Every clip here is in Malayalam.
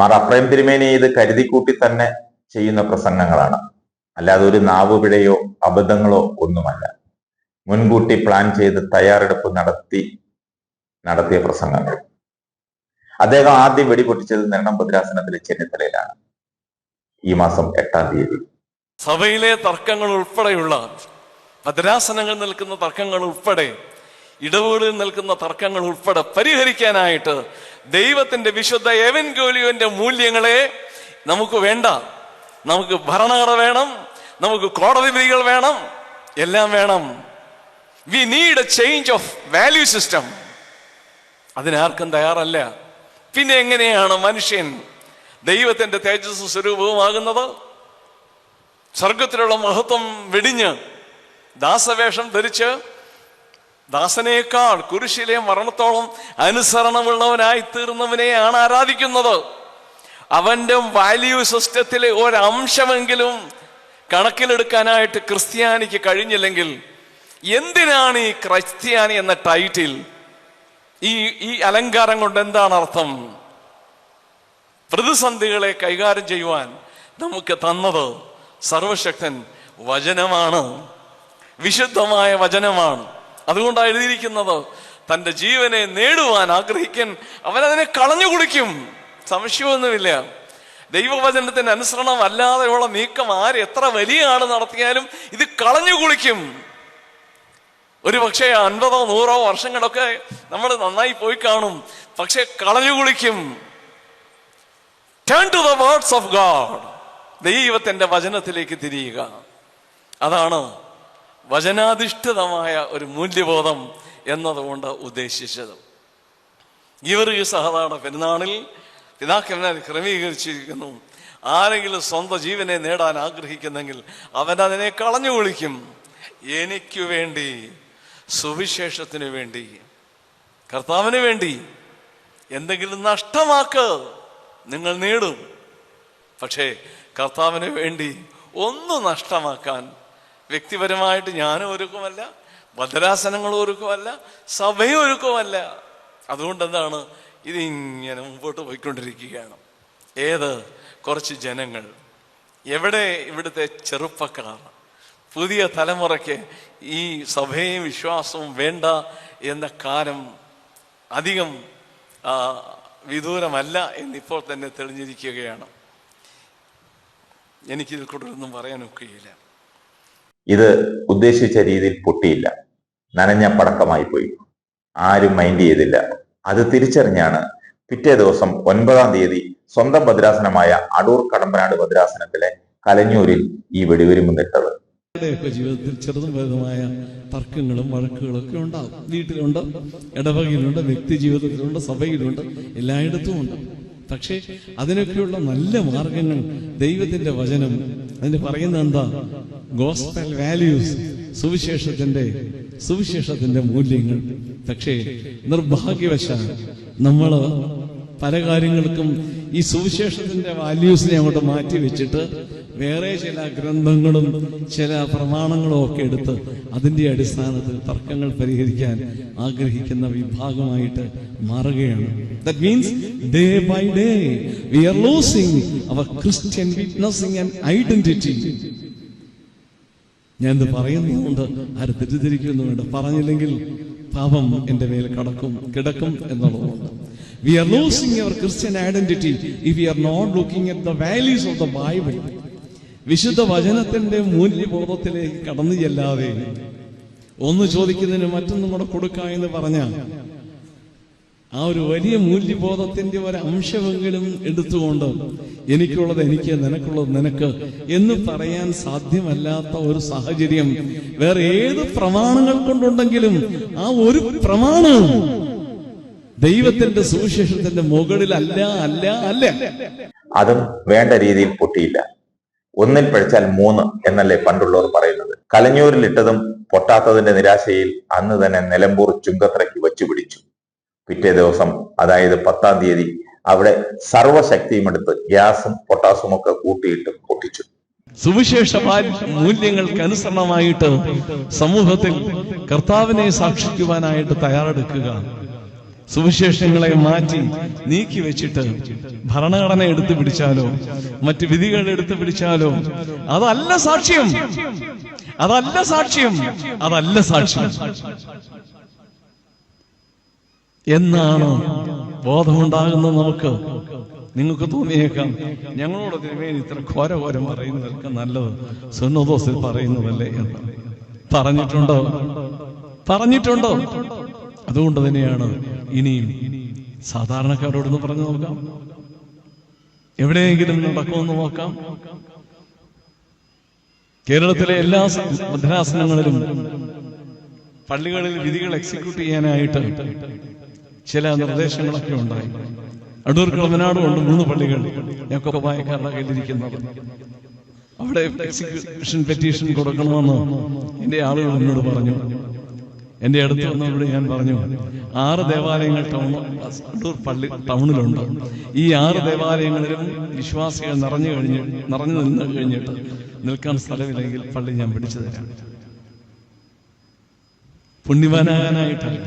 മാർ തിരുമേനി ഇത് കരുതിക്കൂട്ടി തന്നെ ചെയ്യുന്ന പ്രസംഗങ്ങളാണ്. അല്ലാതെ ഒരു നാവുപിഴയോ അബദ്ധങ്ങളോ ഒന്നുമല്ല. മുൻകൂട്ടി പ്ലാൻ ചെയ്ത് തയ്യാറെടുപ്പ് നടത്തി നടത്തിയ പ്രസംഗങ്ങൾ. അദ്ദേഹം ആദ്യം വെടിപൊട്ടിച്ചത് നെരണം ഭദ്രാസനത്തിലെ ചെന്നിത്തലയിലാണ്. ഈ മാസം എട്ടാം തീയതി. സഭയിലെ തർക്കങ്ങൾ ഉൾപ്പെടെയുള്ള ഭദ്രാസനങ്ങൾ നിൽക്കുന്ന തർക്കങ്ങൾ ഉൾപ്പെടെ ഇടവുകളിൽ നിൽക്കുന്ന തർക്കങ്ങൾ ഉൾപ്പെടെ പരിഹരിക്കാനായിട്ട് ദൈവത്തിന്റെ വിശുദ്ധ എവൻഗോലിയോന്റെ മൂല്യങ്ങളെ നമുക്ക് വേണ്ട. നമുക്ക് ഭരണഘടന വേണം. നമുക്ക് കോടതി വിധികൾ വേണം. എല്ലാം വേണം. We need a change of value system അതിനാർക്കും തയ്യാറല്ല. പിന്നെ എങ്ങനെയാണ് മനുഷ്യൻ ദൈവത്തിന്റെ തേജസ് സ്വരൂപവുമാകുന്നത്? സ്വർഗത്തിലുള്ള മഹത്വം വെടിഞ്ഞ് ദാസവേഷം ധരിച്ച് ദാസനേക്കാൾ കുരിശിലെ മരണത്തോളം അനുസരണമുള്ളവനായി തീർന്നവനെയാണ് ആരാധിക്കുന്നത്. അവന്റെ വാല്യൂ സിസ്റ്റത്തിലെ ഒരംശമെങ്കിലും കണക്കിലെടുക്കാനായിട്ട് ക്രിസ്ത്യാനിക്ക് കഴിഞ്ഞില്ലെങ്കിൽ എന്തിനാണ് ഈ ക്രിസ്ത്യാനി എന്ന ടൈറ്റിൽ ഈ ഈ അലങ്കാരം കൊണ്ട് എന്താണ് അർത്ഥം? പ്രതിസന്ധികളെ കൈകാര്യം ചെയ്യുവാൻ നമുക്ക് തന്നത് സർവശക്തൻ വചനമാണ്. വിശുദ്ധമായ വചനമാണ്. അതുകൊണ്ടാണ് എഴുതിയിരിക്കുന്നത് തന്റെ ജീവനെ നേടുവാൻ ആഗ്രഹിക്കാൻ അവനതിനെ കളഞ്ഞു കുടിക്കും. സംശയമൊന്നുമില്ല. ദൈവവചനത്തിന്റെ അനുസരണം അല്ലാതെയുള്ള നീക്കം ആര് എത്ര വലിയ ആൾ നടത്തിയാലും ഇത് കളഞ്ഞു കുളിക്കും. ഒരു പക്ഷേ അൻപതോ നൂറോ വർഷങ്ങളൊക്കെ നമ്മൾ നന്നായി പോയി കാണും പക്ഷെ കളഞ്ഞു കുളിക്കും. ടു ഓഫ് ദൈവത്തിന്റെ വചനത്തിലേക്ക് തിരിയുക. അതാണ് വചനാധിഷ്ഠിതമായ ഒരു മൂല്യബോധം എന്നതുകൊണ്ട് ഉദ്ദേശിച്ചത്. ഇവർ ഈ സഹതാട പെരുന്നാളിൽ പിതാക്കന്മാർ ക്രമീകരിച്ചിരിക്കുന്നു. ആരെങ്കിലും സ്വന്തം ജീവനെ നേടാൻ ആഗ്രഹിക്കുന്നെങ്കിൽ അവൻ അതിനെ കളഞ്ഞു വിളിക്കും. എനിക്ക് വേണ്ടി സുവിശേഷത്തിന് വേണ്ടി കർത്താവിന് വേണ്ടി എന്തെങ്കിലും നഷ്ടമാക്ക നിങ്ങൾ നേടും. പക്ഷേ കർത്താവിന് വേണ്ടി ഒന്നും നഷ്ടമാക്കാൻ വ്യക്തിപരമായിട്ട് ഞാനും ഒരുക്കുമല്ല ഭദ്രാസനങ്ങളും ഒരുക്കുമല്ല സഭയും ഒരുക്കുമല്ല. അതുകൊണ്ട് എന്താണ് ഇതിങ്ങനെ മുമ്പോട്ട് പോയിക്കൊണ്ടിരിക്കുകയാണ്. ഏത്? കുറച്ച് ജനങ്ങൾ. എവിടെ? ഇവിടുത്തെ ചെറുപ്പക്കാർ. പുതിയ തലമുറയ്ക്ക് ഈ സഭയും വിശ്വാസവും വേണ്ട എന്ന കാലം അധികം വിദൂരമല്ല എന്നിപ്പോൾ തന്നെ തെളിഞ്ഞിരിക്കുകയാണ്. എനിക്കിതിൽ കൂടുതലൊന്നും പറയാനൊക്കെയില്ല. ഇത് ഉദ്ദേശിച്ച രീതിയിൽ പൊട്ടിയില്ല. നനഞ്ഞ പടക്കമായി പോയി. ആരും മൈൻഡ് ചെയ്തില്ല. അത് തിരിച്ചറിഞ്ഞാണ് പിറ്റേ ദിവസം ഒൻപതാം തീയതി സ്വന്തം ഭദ്രാസനമായ അടൂർ കടമ്പനാട് ഭദ്രാസനത്തിലെ കലഞ്ഞൂരിൽ ഈ വെടിവെരുമുന്നിട്ടത് നിട്ടത് ജീവിതത്തിൽ ചെറുതും വലുതുമായ തർക്കങ്ങളും വഴക്കുകളും ഒക്കെ ഉണ്ടാവും. വീട്ടിലുണ്ട് ഇടവകയിലുണ്ട് വ്യക്തി ജീവിതത്തിലുണ്ട് സഭയിലുണ്ട് എല്ലായിടത്തും ഉണ്ട് പക്ഷേ അതിനൊക്കെയുള്ള നല്ല മാർഗങ്ങൾ ദൈവത്തിന്റെ വചനം. അതിന് പറയുന്ന എന്താ? ഗോസ്പൽ വാല്യൂസ് സുവിശേഷത്തിന്റെ സുവിശേഷത്തിന്റെ മൂല്യങ്ങൾ. പക്ഷേ നിർഭാഗ്യവശാൽ നമ്മൾ പല കാര്യങ്ങൾക്കും ഈ സുവിശേഷത്തിന്റെ വാല്യൂസിനെ അങ്ങോട്ട് മാറ്റി വെച്ചിട്ട് വേറെ ചില ഗ്രന്ഥങ്ങളും ചില പ്രമാണങ്ങളും ഒക്കെ എടുത്ത് അതിന്റെ അടിസ്ഥാനത്തിൽ തർക്കങ്ങൾ പരിഹരിക്കാൻ ആഗ്രഹിക്കുന്ന വിഭാഗമായിട്ട് മാറുകയാണ്. That means day by day we are losing our Christian witnessing and identity ഞാൻ ഇത് പറയുന്നുണ്ട്. ആര് തെറ്റിദ്ധരിക്കുന്നു വേണ്ട. പറഞ്ഞില്ലെങ്കിൽ പാപം എന്റെ മേൽ കടക്കും കിടക്കും എന്നുള്ളതുകൊണ്ട്. We are losing our Christian identity if we are not looking at the values of the Bible വിശുദ്ധ വചനത്തിന്റെ മൂല്യബോധത്തിലേക്ക് കടന്നു ചെല്ലാതെ ഒന്ന് ചോദിക്കുന്നതിന് മറ്റൊന്നും കൂടെ കൊടുക്ക എന്ന് പറഞ്ഞ ആ ഒരു വലിയ മൂല്യബോധത്തിന്റെ ഒരു അംശമെങ്കിലും എടുത്തുകൊണ്ട് എനിക്കുള്ളത് എനിക്ക് നിനക്കുള്ളത് നിനക്ക് എന്ന് പറയാൻ സാധ്യമല്ലാത്ത ഒരു സാഹചര്യം വേറെ ഏത് പ്രമാണങ്ങൾ കൊണ്ടുണ്ടെങ്കിലും ആ ഒരു പ്രമാണം ദൈവത്തിന്റെ സുവിശേഷത്തിന്റെ മുകളിൽ അല്ല അല്ല അല്ല. അതും വേണ്ട രീതിയിൽ പൊട്ടിയില്ല. ഒന്നിൽ പഴിച്ചാൽ മൂന്ന് എന്നല്ലേ പണ്ടുള്ളവർ പറയുന്നത്. കലഞ്ഞൂരിലിട്ടതും പൊട്ടാത്തതിന്റെ നിരാശയിൽ അന്ന് തന്നെ നിലമ്പൂർ ചുങ്കത്രയ്ക്ക് വച്ചു പിടിച്ചു പിറ്റേ ദിവസം അതായത് പത്താം തീയതി അവിടെ സർവശക്തിയും എടുത്ത് ഗ്യാസും പൊട്ടാസും ഒക്കെ കൂട്ടിയിട്ട് പൊട്ടിച്ചു. സുവിശേഷ മൂല്യങ്ങൾക്ക് അനുസരണമായിട്ട് സമൂഹത്തിൽ കർത്താവിനെ സാക്ഷിക്കുവാനായിട്ട് തയ്യാറെടുക്കുക. സുവിശേഷങ്ങളെ മാറ്റി നീക്കി വെച്ചിട്ട് ഭരണഘടന എടുത്തു പിടിച്ചാലോ മറ്റ് വിധികൾ എടുത്തു പിടിച്ചാലോ അതല്ല സാക്ഷ്യം. അതല്ല സാക്ഷ്യം. അതല്ല സാക്ഷ്യം. എന്നാണ് ബോധമുണ്ടാകുന്നത് നമുക്ക്? നിങ്ങൾക്ക് തോന്നിയേക്കാം. ഞങ്ങളോട് തിരുമേനി ഇത്ര ഘോര ഘോരം പറയുന്നതൊക്കെ നല്ലത്. സുന്നദോസിൽ പറയുന്നതല്ലേ എന്ന്. പറഞ്ഞിട്ടുണ്ടോ? പറഞ്ഞിട്ടുണ്ടോ? അതുകൊണ്ട് തന്നെയാണ് ഇനിയും സാധാരണക്കാരോടൊന്ന് പറഞ്ഞു നോക്കാം. എവിടെയെങ്കിലും നടക്കുമെന്ന് നോക്കാം. കേരളത്തിലെ എല്ലാ ഭദ്രാസനങ്ങളിലും പള്ളികളിൽ വിധികൾ എക്സിക്യൂട്ട് ചെയ്യാനായിട്ട് ചില നിർദ്ദേശങ്ങളൊക്കെ ഉണ്ടായി. അടൂർ കളമനാടും കൊണ്ട് മൂന്ന് പള്ളികൾ ഞങ്ങൾക്ക് വായക്കാരുടെ കയ്യിലിരിക്കുന്നത് അവിടെ എക്സിക്യൂഷൻ പെറ്റീഷൻ കൊടുക്കണമെന്ന് എന്റെ ആളുകൾ എന്നോട് പറഞ്ഞു. എന്റെ അടുത്ത് വന്നവിടെ ഞാൻ പറഞ്ഞു ആറ് ദേവാലയങ്ങൾ ടൗൺ അടൂർ പള്ളി ടൗണിലുണ്ട്. ഈ ആറ് ദേവാലയങ്ങളിലും വിശ്വാസികൾ നിറഞ്ഞു കഴിഞ്ഞ് നിറഞ്ഞു നിന്ന് കഴിഞ്ഞിട്ട് നിൽക്കാൻ സ്ഥലമില്ലെങ്കിൽ പള്ളി ഞാൻ പിടിച്ചു തരാം. പുണ്യവാനാകാനായിട്ടല്ല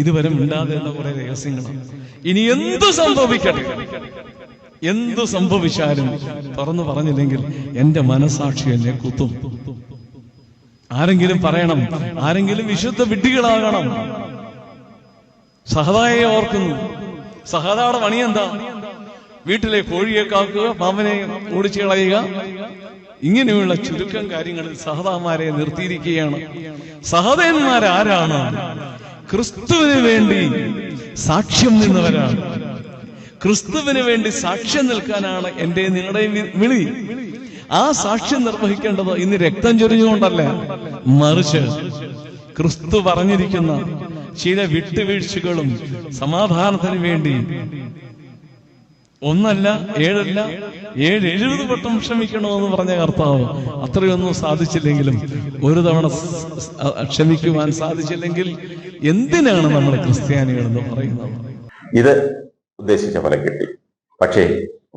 ഇതുവരെ എന്ന കുറെ രഹസ്യങ്ങളാണ് ഇനി എന്തു സംഭവിക്കട്ടെ? എന്തു സംഭവിച്ചാലും തുറന്നു പറഞ്ഞില്ലെങ്കിൽ എന്റെ മനസാക്ഷി എന്നെ കുത്തും. ആരെങ്കിലും പറയണം ആരെങ്കിലും വിശുദ്ധ വിഡ്ഢികളാകണം. സഹതായെ ഓർക്കുന്നു. സഹതയുടെ പണി എന്താ? വീട്ടിലെ കോഴിയെ കാക്കുക പാമ്പനെ ഓടിച്ചു കളയുക. ഇങ്ങനെയുള്ള ചുരുക്കം കാര്യങ്ങളിൽ സഹതാമാരെ നിർത്തിയിരിക്കുകയാണ്. സഹതന്മാരാരാണ്? ക്രിസ്തുവിന് വേണ്ടി സാക്ഷ്യം നിന്നവരാണ്. ക്രിസ്തുവിന് വേണ്ടി സാക്ഷ്യം നിൽക്കാനാണ് എന്റെ നിങ്ങളുടെയും വിളി. ആ സാക്ഷ്യം നിർവഹിക്കേണ്ടത് ഇന്ന് രക്തം ചൊരിഞ്ഞുകൊണ്ടല്ല മറിച്ച് ക്രിസ്തു പറഞ്ഞിരിക്കുന്ന ചില വിട്ടുവീഴ്ചകളും സമാധാനത്തിന് വേണ്ടി ഒന്നല്ല ഏഴല്ല ഏഴ് എഴുപത് വട്ടം ക്ഷമിക്കണമെന്ന് പറഞ്ഞ കർത്താവ് അത്രയൊന്നും സാധിച്ചില്ലെങ്കിലും ഒരു തവണ ക്ഷമിക്കുവാൻ സാധിച്ചില്ലെങ്കിൽ എന്തിനാണ് നമ്മൾ ക്രിസ്ത്യാനികൾ എന്ന് പറയുന്നത്? ഇത് ഉദ്ദേശിച്ച ഫലം കിട്ടി. പക്ഷേ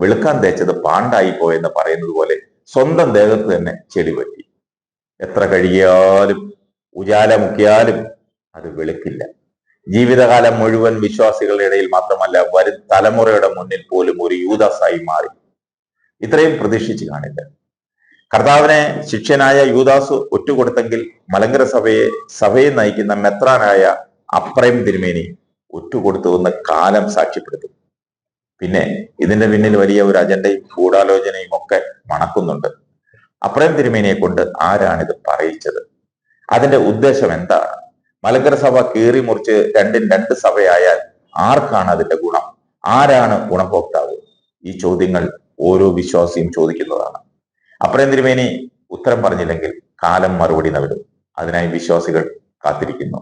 വെളുക്കാൻ തേച്ചത് പാണ്ടായി പോയെന്ന് പറയുന്നത് പോലെ സ്വന്തം ദേഹത്ത് തന്നെ ചെളി പറ്റി. എത്ര കഴിയാലും ഉജാല മുക്കിയാലും അത് വെളുക്കില്ല. ജീവിതകാലം മുഴുവൻ വിശ്വാസികളുടെ ഇടയിൽ മാത്രമല്ല വരും തലമുറയുടെ മുന്നിൽ പോലും ഒരു യൂദാസായി മാറി. ഇത്രയും പ്രതീക്ഷിച്ചു കാണില്ല. കർത്താവിനെ ശിഷ്യനായ യൂദാസ് ഒറ്റുകൊടുത്തെങ്കിൽ മലങ്കര സഭയെ സഭയെ നയിക്കുന്ന മെത്രാനായ അപ്രയം തിരുമേനി ഒറ്റുകൊടുത്തുവെന്ന് കാലം സാക്ഷ്യപ്പെടുത്തും. പിന്നെ ഇതിന്റെ പിന്നിൽ വലിയ ഒരു അജണ്ടയും ഗൂഢാലോചനയും ഒക്കെ മണക്കുന്നുണ്ട്. അപ്രയം തിരുമേനിയെ കൊണ്ട് ആരാണിത് പറയിച്ചത്? അതിന്റെ ഉദ്ദേശം എന്താണ്? മലങ്കര സഭ കീറി മുറിച്ച് രണ്ടും രണ്ട് സഭയായാൽ ആർക്കാണ് അതിന്റെ ഗുണം? ആരാണ് ഗുണഭോക്താവ്? ഈ ചോദ്യങ്ങൾ ഓരോ വിശ്വാസിയും ചോദിക്കുന്നതാണ്. അപ്രയം തിരുമേനി ഉത്തരം പറഞ്ഞില്ലെങ്കിൽ കാലം മറുപടി നൽകും അതിനായി വിശ്വാസികൾ കാത്തിരിക്കുന്നു.